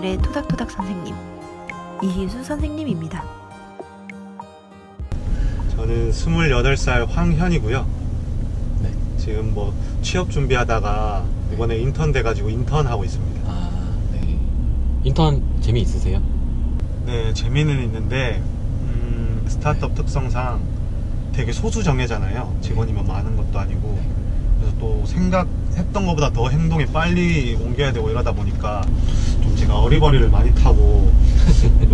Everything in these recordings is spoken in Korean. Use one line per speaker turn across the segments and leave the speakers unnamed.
오늘의 토닥토닥 선생님 이희수 선생님입니다.
저는 28살 황현이고요.
네.
지금 뭐 취업 준비하다가 이번에 인턴 돼가지고 인턴 하고 있습니다.
아, 네. 인턴 재미 있으세요?
네, 재미는 있는데 음, 스타트업 특성상 되게 소수 정예잖아요. 직원이면 많은 것도 아니고
네.
그래서 또 생각했던 것보다 더 행동이 빨리 옮겨야 되고 이러다 보니까 좀 제가 어리버리를 많이 타고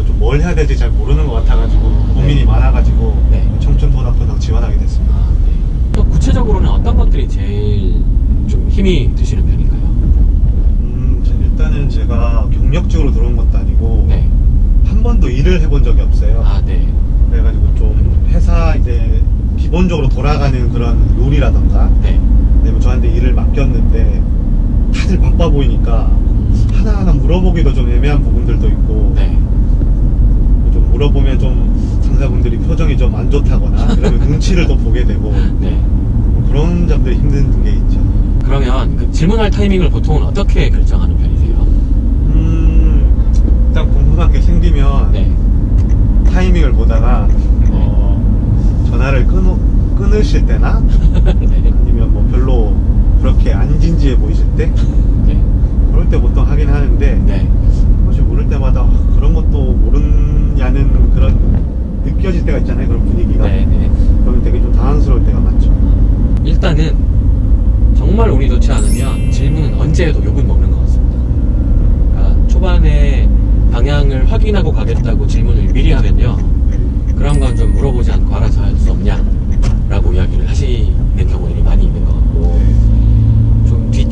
좀 뭘 해야 될지 잘 모르는 것 같아가지고 고민이
네.
많아가지고
네.
청춘 토닥토닥 지원하게 됐습니다.
아, 네. 또 구체적으로는 어떤 것들이 제일 좀 힘이 드시는 편인가요?
음, 저 일단은 제가 경력직으로 들어온 것도 아니고
네.
한 번도 일을 해본 적이 없어요.
아, 네.
그래가지고 좀 회사 이제 기본적으로 돌아가는 그런 룰이라던가
네.
아니면 저한테 일을 맡겼는데 다들 바빠 보이니까 물어보기도 좀 애매한 부분들도 있고
네.
좀 물어보면 좀 상사분들이 표정이 좀 안 좋다거나 이러면 눈치를 또 보게 되고
네.
뭐 그런 점들이 힘든 게 있죠.
그러면 그 질문할 타이밍을 보통은 어떻게 결정하는 편이세요?
음, 일단 궁금한 게 생기면
네.
타이밍을 보다가 어, 전화를 끊, 끊으실 때나
네.
아니면 뭐 별로 그렇게 안 진지해 보이실 때
네.
그럴 때 보통 하긴 하는데
네.
한 번씩 물을 때마다 아, 그런 것도 모르냐는 그런 느껴질 때가 있잖아요 그런 분위기가
네. 네.
그러면 되게 좀 당황스러울 때가 많죠
일단은 정말 운이 좋지 않으면 질문은 언제 해도 욕은 먹는 것 같습니다. 그러니까 초반에 방향을 확인하고 가겠다고 질문을 미리 하면요. 그런 건 좀 물어보지 않고 알아서 할 수 없냐? 라고 이야기를 하시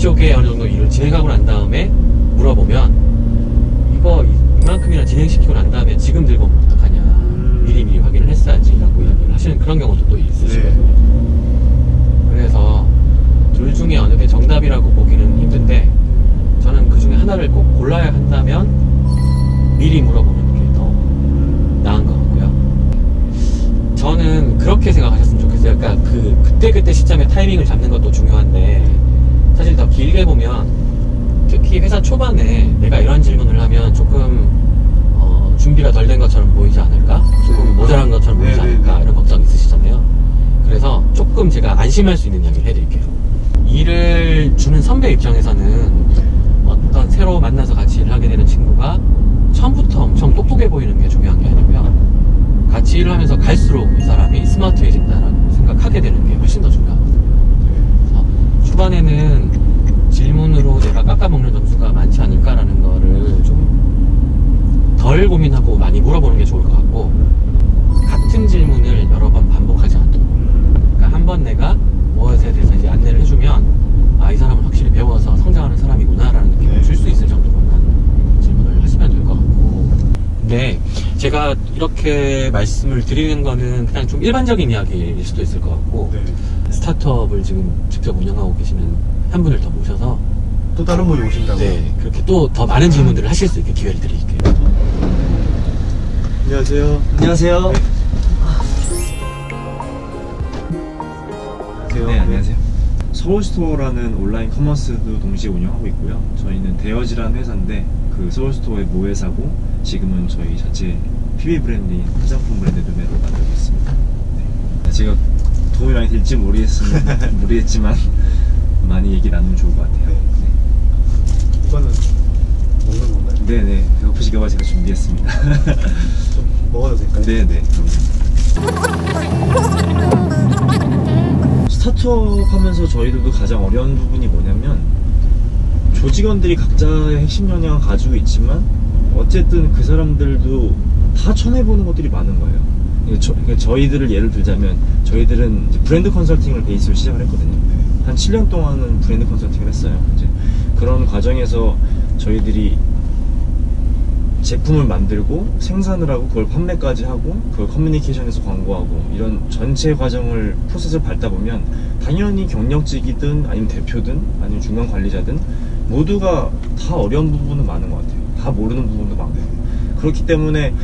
좀 뒤쪽에 어느 정도 일을 진행하고 난 다음에 물어보면, 이거 이만큼이나 진행시키고 난 다음에 지금 들고 오면 어떡하냐. 미리 미리 확인을 했어야지. 라고 이야기를 하시는 그런 경우도 또 있으시거든요. 그래서 둘 중에 어느 게 정답이라고 보기는 힘든데 저는 그 중에 하나를 꼭 골라야 한다면 미리 물어보는 게 더 나은 것 같고요. 저는 그렇게 생각하셨으면 좋겠어요. 그러니까 그 그때 그때 시점에 타이밍을 잡는 것도 중요한데 사실 더 길게 보면 특히 회사 초반에 내가 이런 질문을 하면 조금 어, 준비가 덜 된 것처럼 보이지 않을까? 조금 모자란 것처럼 보이지
네네네.
않을까? 이런 걱정 있으시잖아요. 그래서 조금 제가 안심할 수 있는 이야기를 해드릴게요. 일을 주는 선배 입장에서는 어떤 새로 만나서 같이 일을 하게 되는 친구가 처음부터 엄청 똑똑해 보이는 게 중요한 게 아니고요. 같이 일을 하면서 갈수록 이 사람이 스마트해진다라고 생각하게 되는 게 훨씬 더 중요하거든요. 그래서 초반에는 질문으로 내가 깎아먹는 점수가 많지 않을까라는 거를 좀 덜 고민하고 많이 물어보는 게 좋을 것 같고 같은 질문을 여러 번 반복하지 않도록 그러니까 한 번 내가 무엇에 대해서 이제 안내를 해주면 아 이 사람은 확실히 배워서 성장하는 사람이구나라는 느낌을
네.
줄수 있을 정도로만 질문을 하시면 될 것 같고 근데 제가 이렇게 말씀을 드리는 거는 그냥 좀 일반적인 이야기일 수도 있을 것 같고
네.
스타트업을 지금 직접 운영하고 계시는 한 분을 더 모셔서
또 다른 분이 오신다고
네 그렇게 또 더 많은 질문들을 하실 수 있게 기회를 드릴게요
안녕하세요
안녕하세요.
안녕하세요
네, 안녕하세요. 서울스토어라는 온라인 커머스도 동시에 운영하고 있고요. 저희는 대여지라는 회사인데 그 서울스토어의 모회사고 지금은 저희 자체 PB 브랜드인 화장품 브랜드 도매로 만들고 있습니다. 네. 제가 도움이 많이 될지 모르겠으면 모르겠지만 많이 얘기 나누면 좋을 것 같아요.
네. 이거는 먹는 건가요?
네, 네. 배고프시게봐 제가 준비했습니다.
좀 먹어도 될까요?
네, 네. 스타트업 하면서 저희들도 가장 어려운 부분이 뭐냐면 조직원들이 각자의 핵심 역량을 가지고 있지만 어쨌든 그 사람들도 다 쳐내보는 것들이 많은 거예요. 저, 그러니까 저희들을 예를 들자면 저희들은 브랜드 컨설팅을 베이스로 시작을 했거든요. 한 7년 동안은 브랜드 컨설팅을 했어요. 그런 과정에서 저희들이 제품을 만들고 생산을 하고 그걸 판매까지 하고 그걸 커뮤니케이션에서 광고하고 이런 전체 과정을 프로세스를 밟다 보면 당연히 경력직이든 아니면 대표든 아니면 중간 관리자든 모두가 다 어려운 부분은 많은 것 같아요. 다 모르는 부분도 많고 그렇기 때문에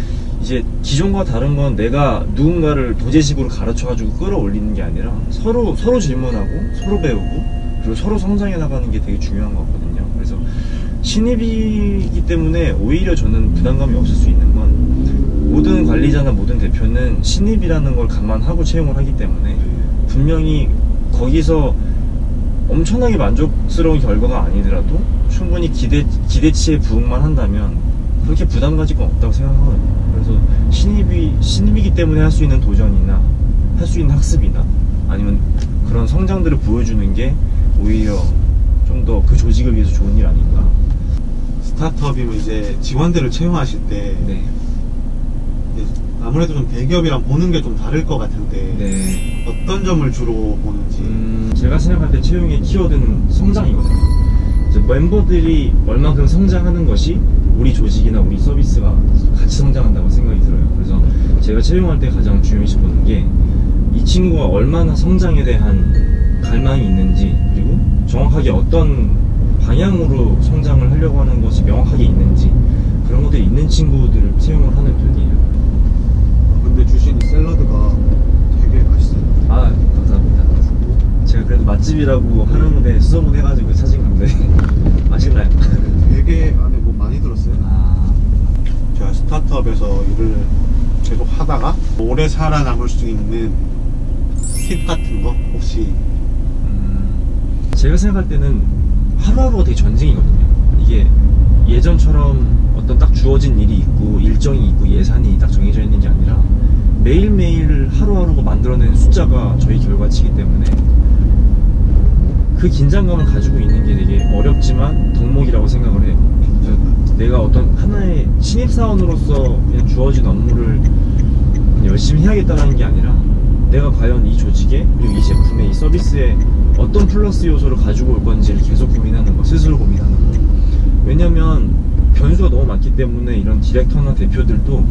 이제 기존과 다른 건 내가 누군가를 도제식으로 가르쳐가지고 끌어올리는 게 아니라 서로 서로 질문하고 서로 배우고 그리고 서로 성장해 나가는 게 되게 중요한 것 같거든요. 신입이기 때문에 오히려 저는 부담감이 없을 수 있는 건 모든 관리자나 모든 대표는 신입이라는 걸 감안하고 채용을 하기 때문에 분명히 거기서 엄청나게 만족스러운 결과가 아니더라도 충분히 기대, 기대치에 부응만 한다면 그렇게 부담 가질 건 없다고 생각하거든요. 그래서 신입이, 신입이기 때문에 할 수 있는 도전이나 할 수 있는 학습이나 아니면 그런 성장들을 보여주는 게 오히려 좀 더 그 조직을 위해서 좋은 일 아닌가.
스타트업이면 이제 직원들을 채용하실 때
네.
아무래도 좀 대기업이랑 보는 게 좀 다를 것 같은데
네.
어떤 점을 주로 보는지
음, 제가 생각할 때 채용의 키워드는 성장이거든요. 이제 멤버들이 얼만큼 성장하는 것이 우리 조직이나 우리 서비스가 같이 성장한다고 생각이 들어요. 그래서 제가 채용할 때 가장 중요시 보는 게 이 친구가 얼마나 성장에 대한 갈망이 있는지 그리고 정확하게 어떤 방향으로 성장을 하려고 하는 것이 명확하게 있는지 그런 것들이 있는 친구들을 채용을 하는 편이에요.
근데 주신 이 샐러드가 되게 맛있어요
아 감사합니다. 제가 그래도 맛집이라고 하는데 수소문 해가지고 찾은 건데 맛있나요?
되게 안에 뭐 많이 들었어요
아
제가 스타트업에서 일을 계속 하다가 오래 살아남을 수 있는 팁 같은 거 혹시
음, 제가 생각할 때는 하루하루가 되게 전쟁이거든요. 이게 예전처럼 어떤 딱 주어진 일이 있고 일정이 있고 예산이 딱 정해져 있는 게 아니라 매일매일 하루하루가 만들어낸 숫자가 저희 결과치이기 때문에 그 긴장감을 가지고 있는 게 되게 어렵지만 덕목이라고 생각을 해요. 내가 어떤 하나의 신입사원으로서 그냥 주어진 업무를 열심히 해야겠다는 게 아니라 내가 과연 이 조직에 그리고 이 제품에 이 서비스에 어떤 플러스 요소를 가지고 올 건지를 계속 고민하는 거 스스로 고민하는 거. 왜냐면 변수가 너무 많기 때문에 이런 디렉터나 대표들도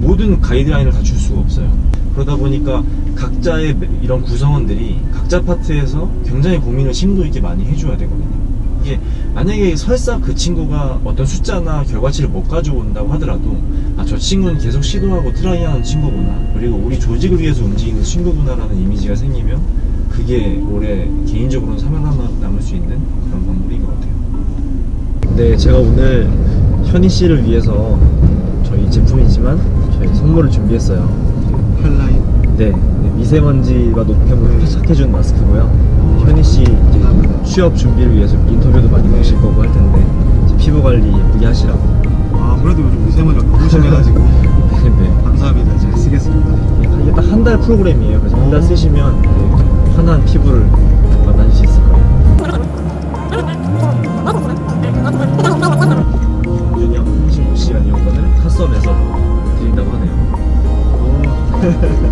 모든 가이드라인을 다 줄 수가 없어요. 그러다 보니까 각자의 이런 구성원들이 각자 파트에서 굉장히 고민을 심도 있게 많이 해줘야 되거든요. 이게 만약에 설사 그 친구가 어떤 숫자나 결과치를 못 가져온다고 하더라도 아 저 친구는 계속 시도하고 트라이하는 친구구나. 그리고 우리 조직을 위해서 움직이는 친구구나라는 이미지가 생기면 그게 올해 개인적으로는 살아남을 남을 수 있는 그런 방법인 것 같아요 네 제가 오늘 현희 씨를 위해서 저희 제품이지만 저희 선물을 준비했어요
팔라인
네, 네, 미세먼지가 높음을 착해준 마스크고요. 현희 씨 이제 취업 준비를 위해서 인터뷰도 많이 나오실 거고 할 텐데 피부 관리 예쁘게 하시라고.
아 그래도 요즘 미세먼지가 너무 심해가지고
네, 네.
감사합니다 잘 쓰겠습니다
이게 딱 한 달 프로그램이에요. 그래서 한 달 쓰시면 네, 환한 피부를 만나실 수 있을 거예요. 형 25시간 이용권을 카썸에서 드린다고 하네요.